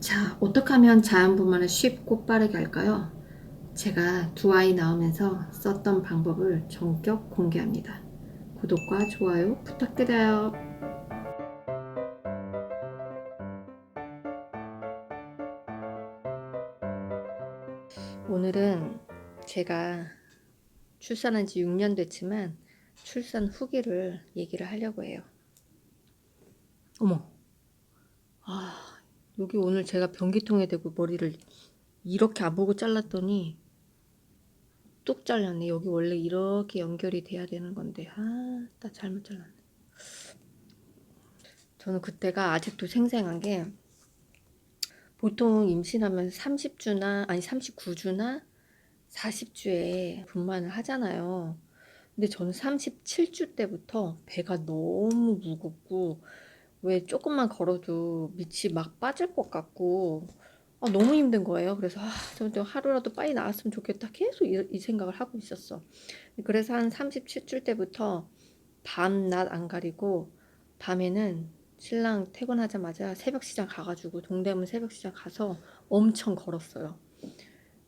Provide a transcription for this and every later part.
자, 어떻게 하면 자연분만을 쉽고 빠르게 할까요? 제가 두 아이 낳으면서 썼던 방법을 전격 공개합니다. 구독과 좋아요 부탁드려요. 오늘은 제가 출산한 지 6년 됐지만 출산 후기를 얘기를 하려고 해요. 어머. 아, 여기 오늘 제가 변기통에 대고 머리를 이렇게 안 보고 잘랐더니 뚝 잘랐네. 여기 원래 이렇게 연결이 돼야 되는 건데. 아, 나 잘못 잘랐네. 저는 그때가 아직도 생생한 게 보통 임신하면 30주나 아니 39주나 40주에 분만을 하잖아요. 근데 저는 37주 때부터 배가 너무 무겁고 왜 조금만 걸어도 밑이 막 빠질 것 같고 아, 너무 힘든 거예요. 그래서 아, 저 하루라도 빨리 나왔으면 좋겠다. 계속 이, 이 생각을 하고 있었어. 그래서 한 37주 때부터 밤, 낮 안 가리고 밤에는 신랑 퇴근하자마자 새벽 시장 가가지고 동대문 새벽 시장 가서 엄청 걸었어요.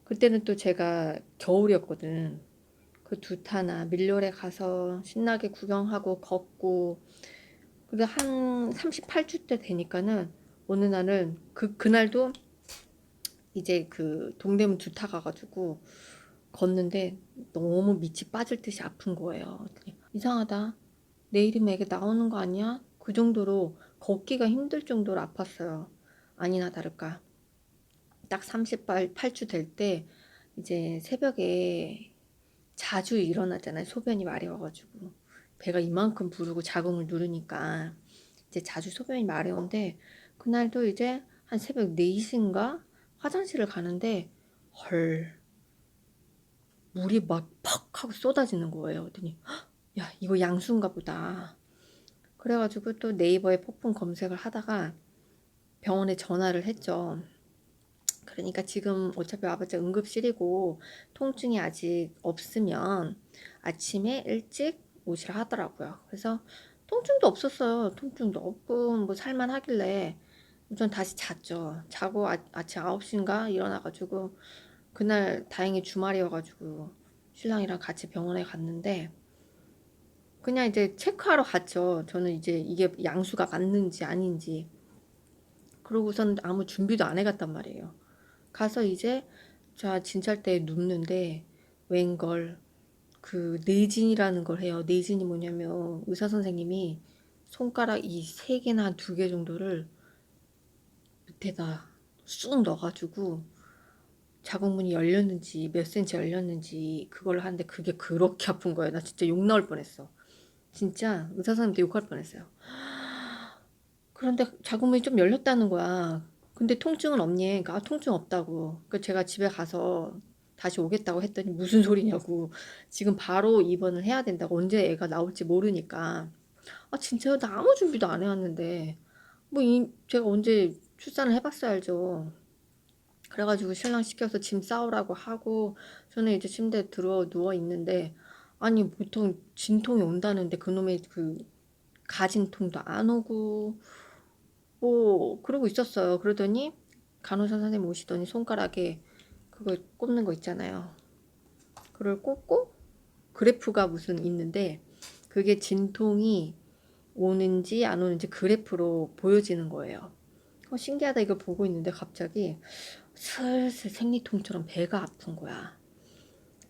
그때는 또 제가 겨울이었거든. 그 두타나 밀려래 가서 신나게 구경하고 걷고 그래서 한 38주 때 되니까는 어느 날은 그 그날도 이제 그 동대문 두타 가가지고 걷는데 너무 밑이 빠질 듯이 아픈 거예요. 이상하다. 내일이면 애기 나오는 거 아니야? 그 정도로 걷기가 힘들 정도로 아팠어요. 아니나 다를까. 딱 38주 될 때 이제 새벽에 자주 일어나잖아요. 소변이 마려워가지고. 배가 이만큼 부르고 자궁을 누르니까 이제 자주 소변이 마려운데 그날도 이제 한 새벽 4시인가 화장실을 가는데 헐 물이 막퍽 하고 쏟아지는 거예요. 그랬더니 "헉, 야 이거 양수인가 보다. 그래가지고 또 네이버에 폭풍 검색을 하다가 병원에 전화를 했죠. 그러니까 지금 어차피 와봤자 응급실이고 통증이 아직 없으면 아침에 일찍 오시라 하더라고요. 그래서 통증도 없었어요. 통증도 없고 뭐 살만하길래 우선 다시 잤죠. 자고 아, 아침 9시인가 일어나가지고 그날 다행히 주말이어가지고 신랑이랑 같이 병원에 갔는데 그냥 이제 체크하러 갔죠. 저는 이제 이게 양수가 맞는지 아닌지. 그러고선 아무 준비도 안 해갔단 말이에요. 가서 이제 자 진찰대에 눕는데 웬걸 그 내진이라는 걸 해요. 내진이 뭐냐면 의사 선생님이 손가락 이 세 개나 두개 정도를 밑에다 쑥 넣어가지고 자궁문이 열렸는지 몇 센치 열렸는지 그걸 하는데 그게 그렇게 아픈 거예요. 나 진짜 욕 나올 뻔했어. 진짜 의사 선생님도 욕할 뻔했어요. 그런데 자궁문이 좀 열렸다는 거야. 근데 통증은 없니? 그러니까 아, 통증 없다고. 그 제가 집에 가서 다시 오겠다고 했더니 무슨 소리냐고. 지금 바로 입원을 해야 된다고. 언제 애가 나올지 모르니까. 아 진짜요? 나 아무 준비도 안 해왔는데. 뭐 이, 제가 언제 출산을 해봤어야 알죠. 그래가지고 신랑 시켜서 짐 싸우라고 하고 저는 이제 침대에 들어 누워 있는데 아니 보통 진통이 온다는데 그놈의 그 가진통도 안 오고 뭐 그러고 있었어요. 그러더니 간호사 선생님 오시더니 손가락에 그거 꼽는 거 있잖아요. 그걸 꼽고 그래프가 무슨 있는데 그게 진통이 오는지 안 오는지 그래프로 보여지는 거예요. 어, 신기하다 이걸 보고 있는데 갑자기 슬슬 생리통처럼 배가 아픈 거야.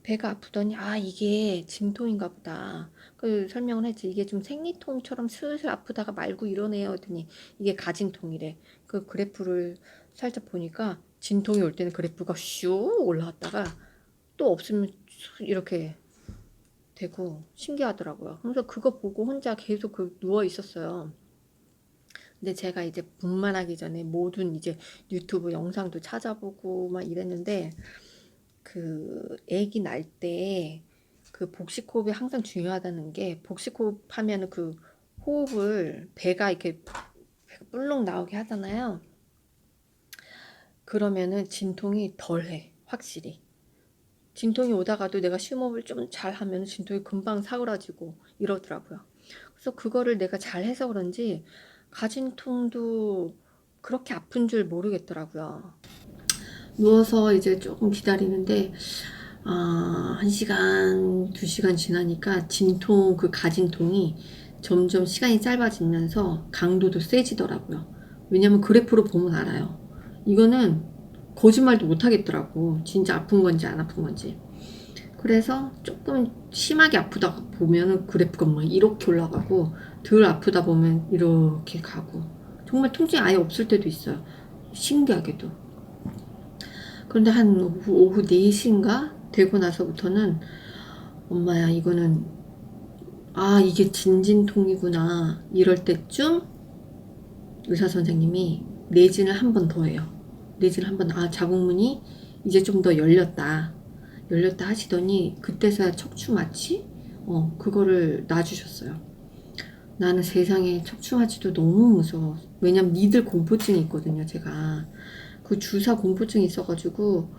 배가 아프더니 아 이게 진통인가 보다. 그 설명을 했지. 이게 좀 생리통처럼 슬슬 아프다가 말고 이러네요. 했더니 이게 가진통이래. 그 그래프를 살짝 보니까 진통이 올 때는 그래프가 슉 올라갔다가 또 없으면 이렇게 되고 신기하더라고요. 그래서 그거 보고 혼자 계속 그 누워 있었어요. 근데 제가 이제 분만하기 전에 모든 이제 유튜브 영상도 찾아보고 막 이랬는데 그 아기 날 때 그 복식호흡이 항상 중요하다는 게 복식호흡 하면은 그 호흡을 배가 이렇게 불룩 나오게 하잖아요. 그러면은 진통이 덜해 확실히. 진통이 오다가도 내가 심호흡을 좀 잘 하면 진통이 금방 사그라지고 이러더라고요. 그래서 그거를 내가 잘 해서 그런지 가진통도 그렇게 아픈 줄 모르겠더라고요. 누워서 이제 조금 기다리는데 아, 한 시간, 두 시간 지나니까 진통, 그 가진통이 점점 시간이 짧아지면서 강도도 세지더라고요. 왜냐면 그래프로 보면 알아요. 이거는 거짓말도 못 하겠더라고. 진짜 아픈 건지 안 아픈 건지. 그래서 조금 심하게 아프다 보면은 그래프가 막 이렇게 올라가고 덜 아프다 보면 이렇게 가고 정말 통증이 아예 없을 때도 있어요. 신기하게도. 그런데 한 오후, 오후 4시인가 되고 나서부터는 엄마야 이거는 아 이게 진진통이구나 이럴 때쯤 의사 선생님이 내진을 한 번 더 해요. 내진을 한 번, 아 자궁문이 이제 좀 더 열렸다. 열렸다 하시더니 그때서야 척추 마취? 어 그거를 놔주셨어요. 나는 세상에 척추 마취도 너무 무서워. 왜냐면 니들 공포증이 있거든요, 제가. 그 주사 공포증이 있어가지고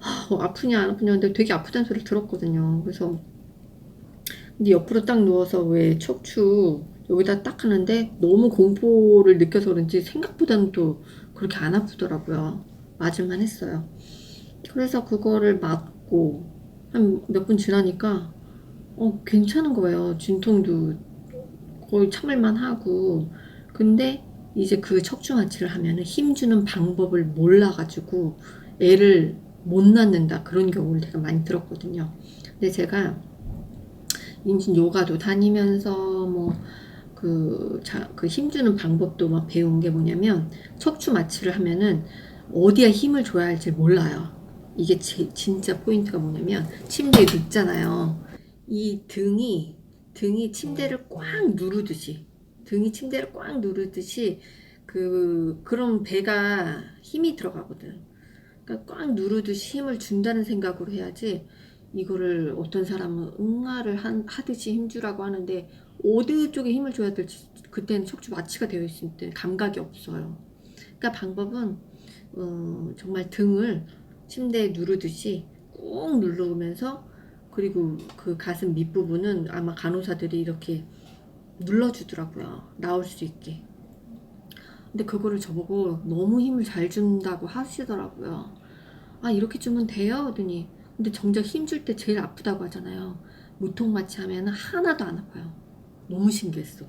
아, 어, 아프냐 안 아프냐 근데 되게 아프다는 소리를 들었거든요. 그래서 근데 옆으로 딱 누워서 왜 척추 여기다 딱 하는데 너무 공포를 느껴서 그런지 생각보다는 또 그렇게 안 아프더라고요. 맞을만 했어요. 그래서 그거를 맞고 한 몇 분 지나니까 어 괜찮은 거예요. 진통도 거의 참을만 하고 근데 이제 그 척추 마취를 하면은 힘주는 방법을 몰라가지고 애를 못 낳는다 그런 경우를 제가 많이 들었거든요. 근데 제가 임신 요가도 다니면서 뭐 그, 자, 그 힘주는 방법도 막 배운 게 뭐냐면 척추 마취를 하면은 어디에 힘을 줘야 할지 몰라요. 이게 제, 진짜 포인트가 뭐냐면 침대에 눕잖아요. 이 등이 등이 침대를 꽉 누르듯이 등이 침대를 꽉 누르듯이 그 그런 배가 힘이 들어가거든. 그러니까 꽉 누르듯이 힘을 준다는 생각으로 해야지 이거를 어떤 사람은 응아를 한, 하듯이 힘주라고 하는데 어디 쪽에 힘을 줘야 될지 그때는 척추 마취가 되어 있을 때 감각이 없어요. 그러니까 방법은 어, 정말 등을 침대에 누르듯이 꾹 누르면서 그리고 그 가슴 밑부분은 아마 간호사들이 이렇게 눌러주더라고요. 나올 수 있게. 근데 그거를 저보고 너무 힘을 잘 준다고 하시더라고요. 아, 이렇게 주면 돼요? 하더니. 근데 정작 힘 줄 때 제일 아프다고 하잖아요. 무통 마취 하면 하나도 안 아파요. 너무 신기했어.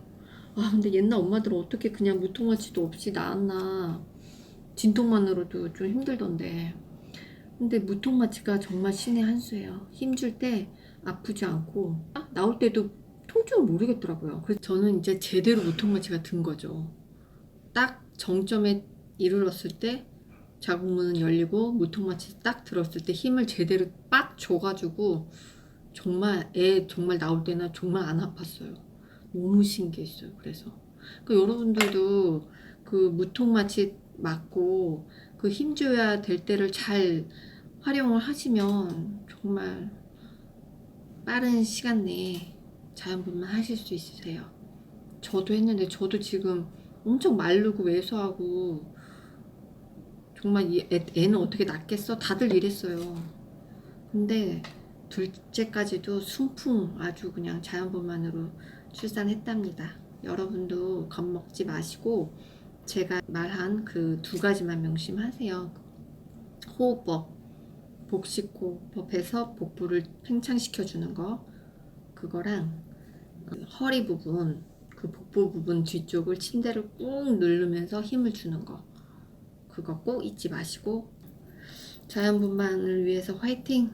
아, 근데 옛날 엄마들은 어떻게 그냥 무통 마취도 없이 낳았나. 진통만으로도 좀 힘들던데. 근데 무통 마취가 정말 신의 한 수예요. 힘줄 때 아프지 않고, 아, 나올 때도 통증을 모르겠더라고요. 그래서 저는 이제 제대로 무통 마취가 든 거죠. 딱 정점에 이르렀을 때 자궁문은 열리고 무통마취 딱 들었을 때 힘을 제대로 빡 줘가지고 정말 애 정말 나올 때나 정말 안 아팠어요. 너무 신기했어요. 그래서 그 여러분들도 그 무통마취 맞고 그 힘줘야 될 때를 잘 활용을 하시면 정말 빠른 시간 내에 자연분만 하실 수 있으세요. 저도 했는데 저도 지금 엄청 마르고 왜소하고 정말 이 애, 애는 어떻게 낳겠어? 다들 이랬어요. 근데 둘째까지도 순풍 아주 그냥 자연분만으로 출산했답니다. 여러분도 겁먹지 마시고 제가 말한 그 두 가지만 명심하세요. 호흡법, 복식호흡법에서 복부를 팽창시켜 주는 거 그거랑 허리 부분 그 복부 부분 뒤쪽을 침대를 꾹 누르면서 힘을 주는 거 그거 꼭 잊지 마시고 자연분만을 위해서 화이팅!